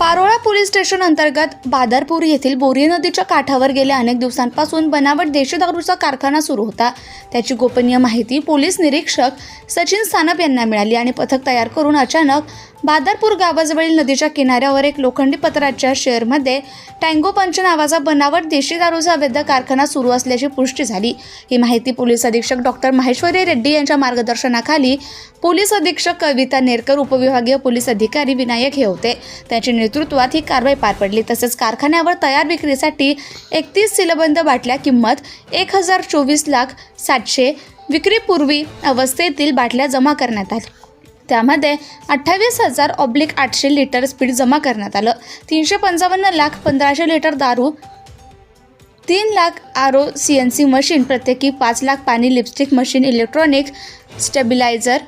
Parola police station अंतर्गत बादरपूर येथील बोरी नदीच्या काठावर गेल्या अनेक दिवसांपासून बनावट देशी दारूचा कारखाना सुरू होता. त्याची गोपनीय माहिती पोलीस निरीक्षक सचिन सानप यांना मिळाली आणि पथक तयार करून अचानक बादरपूर गावाजवळील नदीच्या किनाऱ्यावर एक लोखंडी पत्राच्या शेअरमध्ये टँगो पंच नावाचा बनावट देशी दारूचा अवैध कारखाना सुरू असल्याची पुष्टी झाली. ही माहिती पोलीस अधीक्षक डॉक्टर माहेश्वरी रेड्डी यांच्या मार्गदर्शनाखाली पोलीस अधीक्षक कविता नेरकर उपविभागीय पोलीस अधिकारी विनायक हे होते. त्यांची नेतृत्वात ही कारवाई पार पडली. तसेच कारखान्यावर तयार विक्रीसाठी एकतीस सिलबंद बाटल्या किंमत एक हजार चोवीस लाख सातशे विक्रीपूर्वी अवस्थेतील बाटल्या जमा करण्यात आल्या. त्यामध्ये अठ्ठावीस हजार ऑब्लिक आठशे लिटर स्पीड जमा करण्यात आलं. तीनशे पंचावन्न लाख पंधराशे लिटर दारू तीन lakh R O C N C machine प्रत्येकी पाच लाख पाणी लिपस्टिक मशीन इलेक्ट्रॉनिक स्टेबिलायझर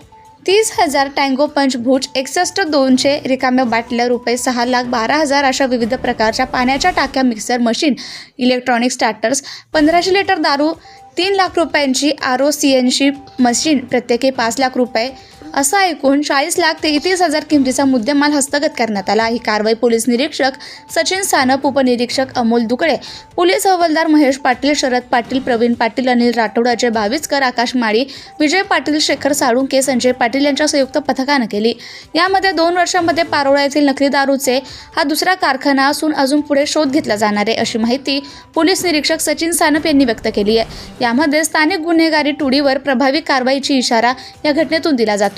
तीस हजार टँगो पंचभूज एकसष्ट दोनशे रिकाम्या बाटल्या रुपये सहा लाख बारा हजार अशा विविध प्रकारच्या पाण्याच्या टाक्या मिक्सर मशीन इलेक्ट्रॉनिक स्टार्टर्स पंधराशे लिटर दारू तीन लाख रुपयांची आर ओ सी एनशी मशीन प्रत्येकी पाच लाख रुपये असा एकूण चाळीस लाख तेहतीस हजार किमतीचा मुद्देमाल हस्तगत करण्यात आला. ही कारवाई पोलीस निरीक्षक सचिन सानप उपनिरीक्षक अमोल दुकडे पोलीस हवालदार महेश पाटील शरद पाटील प्रवीण पाटील अनिल राठोड अजय बाविस्कर आकाश माळी विजय पाटील शेखर साळुंके संजय पाटील यांच्या संयुक्त पथकानं केली. यामध्ये दोन वर्षांमध्ये पारोळा येथील नकली दारूचे हा दुसरा कारखाना असून अजून पुढे शोध घेतला जाणार आहे अशी माहिती पोलीस निरीक्षक सचिन सानप यांनी व्यक्त केली आहे. यामध्ये स्थानिक गुन्हेगारी टोळीवर प्रभावी कारवाईची इशारा या घटनेतून दिला जातो.